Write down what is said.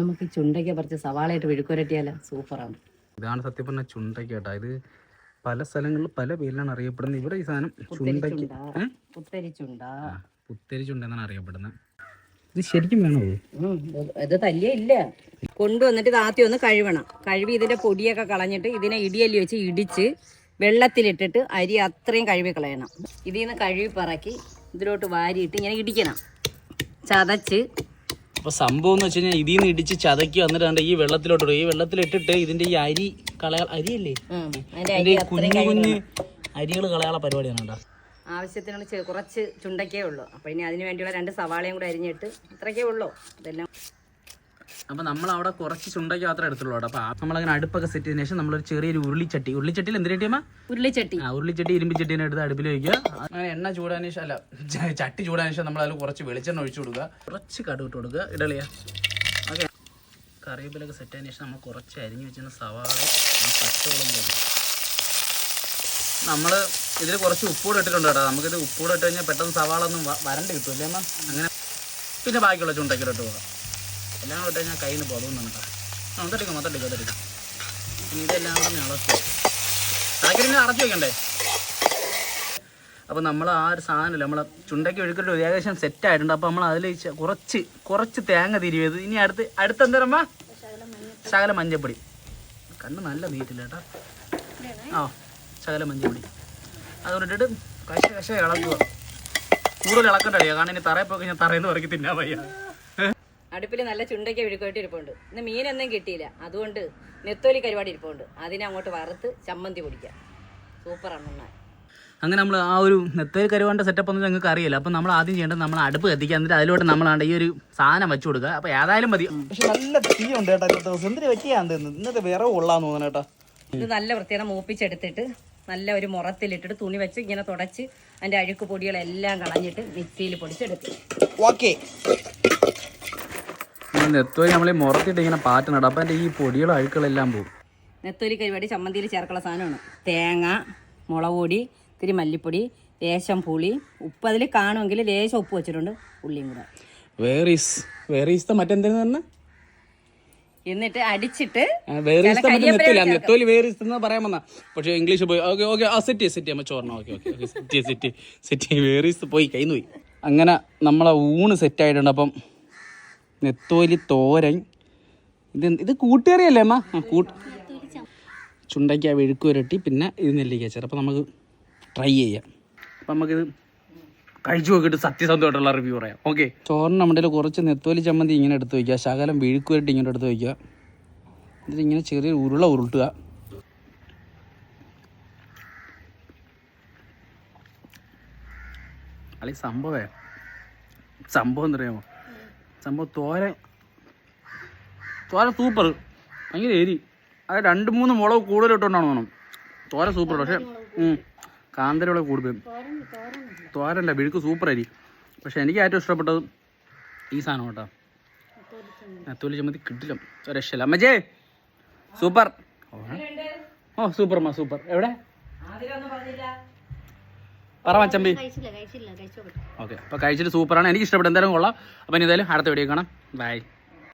നമുക്ക് ചുണ്ടയ്ക്ക പറിച്ച് സവാളയായിട്ട് വെഴുക്കുരട്ടിയാലോ സൂപ്പറാണ്. ഇതാണ് സത്യം പറഞ്ഞ ചുണ്ടയ്ക്ക കേട്ടോ ഇത് പല സ്ഥലങ്ങളിൽ പല പേരിലാണ് അറിയപ്പെടുന്നത്. ഇവിടെ ഈ സാധനം ചുണ്ടയ്ക്ക് ചുണ്ട. പുത്തരി ചുണ്ട. പുത്തരി ചുണ്ട എന്നാണ് അറിയപ്പെടുന്നത്. ഇത് ശരിക്കും വേണോ ഇത്? തല്ലിയ ഇല്ല. കൊണ്ടുവന്നിട്ട് ഇത് ആദ്യം ഒന്ന് കഴുകണം കഴുകി ഇതിന്റെ പൊടിയൊക്കെ കളഞ്ഞിട്ട് ഇതിനെ ഇടിയല്ലി വെച്ച് ഇടിച്ച് വെള്ളത്തിലിട്ടിട്ട് അരി അത്രയും കഴുകി കളയണം. ഇതിൽ നിന്ന് കഴുകി പറക്കി ഇതിലോട്ട് വാരിയിട്ട് ഇങ്ങനെ ഇടിക്കണം. ചതച്ച് അപ്പൊ സംഭവം എന്ന് വെച്ച് കഴിഞ്ഞാൽ ഇതിൽ നിന്ന് ഇടിച്ച് ചതക്കി വന്നിട്ട് ഈ വെള്ളത്തിലോട്ട്. ഈ വെള്ളത്തിലിട്ടിട്ട് ഇതിന്റെ ഈ അരി കളയാ അരിയല്ലേ? ഇതിന്റെ കുഞ്ഞു കുഞ്ഞ് അരികൾ കളയാനുള്ള പരിപാടിയാണ് കേട്ടോ ആവശ്യത്തിനുള്ള കുറച്ച് ചുണ്ടക്കേ ഉള്ളൂ. അപ്പോൾ ഇനി അതിന് വേണ്ടിയുള്ള രണ്ട് സവാളയും കൂടെ അരിഞ്ഞിട്ട് അത്രയ്ക്കേ ഉള്ളൂ. ഇതെല്ലാം അപ്പൊ നമ്മൾ അവിടെ കുറച്ച് ചുണ്ടയ്ക്ക് മാത്രമേ എടുത്തുള്ളൂ കേട്ടോ. അപ്പൊ നമ്മളങ്ങനെ അടുപ്പൊക്കെ സെറ്റ് ചെയ്തതിന് ശേഷം നമ്മളൊരു ചെറിയൊരു ഉരുളിച്ചട്ടി. ഉരുളിച്ചട്ടിയിൽ എന്തിനാ ടീമാ ഉരുളിച്ചട്ടി. ആ ഉരുളിച്ചട്ടി ഇരുമ്പ് ചട്ടീനെ എടുത്ത് അടുപ്പിൽ വയ്ക്കുക അങ്ങനെ എണ്ണ ചൂടാൻ ശേഷം അല്ല ചട്ടി ചൂടാൻ ശേഷം നമ്മൾ അതിൽ കുറച്ച് വെളിച്ചെണ്ണ ഒഴിച്ചു കൊടുക്കുക. കുറച്ച് കടുക് ഇട്ട് കൊടുക്കുക. ഇടളിയ. ഓക്കെ. കറിവേപ്പിലൊക്കെ സെറ്റ് ആയതിനു ശേഷം നമ്മൾ കുറച്ച് അരിഞ്ഞു വെച്ചിരുന്ന സവാള പച്ചവളം നമ്മൾ ഇതിൽ കുറച്ച് ഉപ്പൂടെ ഇട്ടിട്ടുണ്ട് കേട്ടോ. നമുക്കിത് ഉപ്പൂടെ ഇട്ട് കഴിഞ്ഞാൽ പെട്ടെന്ന് സവാള ഒന്നും വരണ്ട് കിട്ടുമല്ലേ അമ്മ? അങ്ങനെ പിന്നെ ബാക്കിയുള്ള ചുണ്ടക്കിലോട്ട് പോകാം എല്ലാം കൂടെ ഞാൻ കയ്യിൽ നിന്ന് പോകുന്നു കേട്ടോ ആ അതെടുക്കാം അതെടുക്കാം അതെടുക്കാം ഇതെല്ലാം കൂടെ ഒന്ന് ഇളക്കുക പാക്കറ്റിനെ അടച്ചു വെക്കണ്ടേ? അപ്പോൾ നമ്മൾ ആ ഒരു സാധനമില്ല നമ്മൾ ചുണ്ടയ്ക്ക് ഒഴുക്കിട്ട് ഏകദേശം സെറ്റ് ആയിട്ടുണ്ട്. അപ്പോൾ നമ്മൾ അതിൽ കുറച്ച് കുറച്ച് തേങ്ങ തിരിവത് ഇനി അടുത്ത് അടുത്ത് എന്തരമ്മ ശകല മഞ്ഞപ്പൊടി. കണ്ണ് നല്ല നീറ്റില്ല കേട്ടോ. ആ ശകല മഞ്ഞപ്പൊടി. അതുകൊണ്ടിട്ട് കശ കശ ഇളക്കുക. കൂടുതൽ ഇളക്കണ്ടേ? കാരണം ഇനി തറയിൽ പോയി കഴിഞ്ഞാൽ തറയിൽ നിന്ന് ഇറക്കി തിന്നാൻ വയ്യ. അടുപ്പിൽ നല്ല ചുണ്ടയ്ക്ക് വിഴുക്കോട്ട് ഇരിപ്പുണ്ട്. ഇന്ന് മീനൊന്നും കിട്ടിയില്ല. അതുകൊണ്ട് നെത്തോലി കരുവാടി ഇരിപ്പുണ്ട്. അതിനെ അങ്ങോട്ട് വറുത്ത് ചമ്മന്തി പൊടിക്കാം സൂപ്പറാണ് നന്നായി. അങ്ങനെ നമ്മൾ ആ ഒരു നെത്തേൽ കരുവാണ്ട സെറ്റപ്പ് ഒന്നും ഞങ്ങൾക്ക് അറിയില്ല. അപ്പം നമ്മൾ ആദ്യം ചെയ്യേണ്ടത് നമ്മൾ അടുപ്പ് കത്തിക്കുക. എന്നിട്ട് അതിലോട്ട് നമ്മളാണ്ട് ഈ ഒരു സാധനം വെച്ചു കൊടുക്കുക. അപ്പോൾ ഏതായാലും മതി. പക്ഷെ നല്ല തീയുണ്ട് കേട്ടോ. ഇന്നത്തെ ദിവസം എന്തിനു പറ്റിയാന്ന് ഇന്നത്തെ വിറവ് കൊള്ളാന്ന് തോന്നുന്നു കേട്ടോ. ഇത് നല്ല വൃത്തിയാണ് മൂപ്പിച്ചെടുത്തിട്ട് നല്ല ഒരു മുറത്തിലിട്ടിട്ട് തുണി വെച്ച് ഇങ്ങനെ തുടച്ച് അതിന്റെ അഴുക്ക് പൊടികളെല്ലാം കളഞ്ഞിട്ട് മിക്സിയിൽ പൊടിച്ചെടുക്കും. ഓക്കെ നെത്തോലി നമ്മൾ ഈ മുറത്തിട്ട് ഇങ്ങനെ പാറ്റണം അപ്പം എന്റെ ഈ പൊടികളും അഴുക്കളെല്ലാം പോകും നെത്തോലി കരുവാടി ചമ്മന്തിയിൽ ചേർക്കുള്ള സാധനമാണ്. തേങ്ങ മുളക് പൊടി ഇത്തിരി മല്ലിപ്പൊടി ലേശം പുളി ഉപ്പ് അതിൽ കാണുമെങ്കിൽ ലേശം ഉപ്പ് വെച്ചിട്ടുണ്ട് ഉള്ളിയും കൂടെ. Where is where is the മറ്റെന്തെന്ന് പറഞ്ഞാൽ എന്നിട്ട് അടിച്ചിട്ട് വേർ ഈസ് നെത്തോലി നെത്തോലി വേർ ഈസ് എന്ന് പറയാൻ വന്നാ. പക്ഷേ ഇംഗ്ലീഷ് പോയി. ഓക്കെ ഓക്കെ ആ സെറ്റ് സെറ്റ് ചെയ്യാം ചോറിന. Okay okay okay set set set where is പോയി? കയ്യിൽ പോയി. അങ്ങനെ നമ്മളെ ഊണ് സെറ്റ് ആയിട്ടുണ്ട്. അപ്പം നെത്തോലി തോരൻ. ഇത് ഇത് കൂട്ടുകറിയല്ലേ അമ്മ? ആ, കൂട്ട് ചുണ്ടയ്ക്ക വെഴുക്ക് പുരട്ടി പിന്നെ ഇത് നെല്ലിക്ക ചേർ അപ്പം നമുക്ക് ട്രൈ ചെയ്യാം. അപ്പം നമുക്കിത് കഴിച്ചു നോക്കിയിട്ട് സത്യസന്ധമായിട്ടുള്ള റിവ്യൂ പറയാം. ഓക്കെ ചോറിന് നമ്മുടെ കുറച്ച് നെത്തോലി ചമ്മന്തി ഇങ്ങനെ എടുത്ത് വയ്ക്കുക ശകലം വെഴുക്ക് പുരട്ടി ഇങ്ങനെ എടുത്ത് വയ്ക്കുക എന്നിട്ട് ഇങ്ങനെ ചെറിയ ഉരുള ഉരുട്ടുക. സംഭവേ സംഭവം എന്താ അറിയാമോ? സംഭവം തോര തോര സൂപ്പർ. ഭയങ്കര എരി. അത് രണ്ട് മൂന്ന് മുളക് കൂടുതൽ ഇട്ടുകൊണ്ടാണ് തോന്നും തോര സൂപ്പർ പക്ഷേ കാന്തരവിളെ കൂടുതൽ. തോരല്ല വിഴുക്ക് സൂപ്പർ അരി പക്ഷെ എനിക്ക് ഏറ്റവും ഇഷ്ടപ്പെട്ടത് ഈ സാധനം കേട്ടോ. നത്തോലി ചമ്മതി കിട്ടില്ല. രക്ഷല്ല അമ്മജേ സൂപ്പർ. ഓ സൂപ്പർ അമ്മ സൂപ്പർ. എവിടെ? പറ മച്ചമ്പി ഓക്കെ. അപ്പോൾ കഴിച്ചിട്ട് സൂപ്പറാണ്. എനിക്ക് ഇഷ്ടപ്പെട്ടു എന്തായാലും കൊള്ളാം. ഇനി എന്തായാലും അടുത്ത വീഡിയോ കാണാം. ബൈ.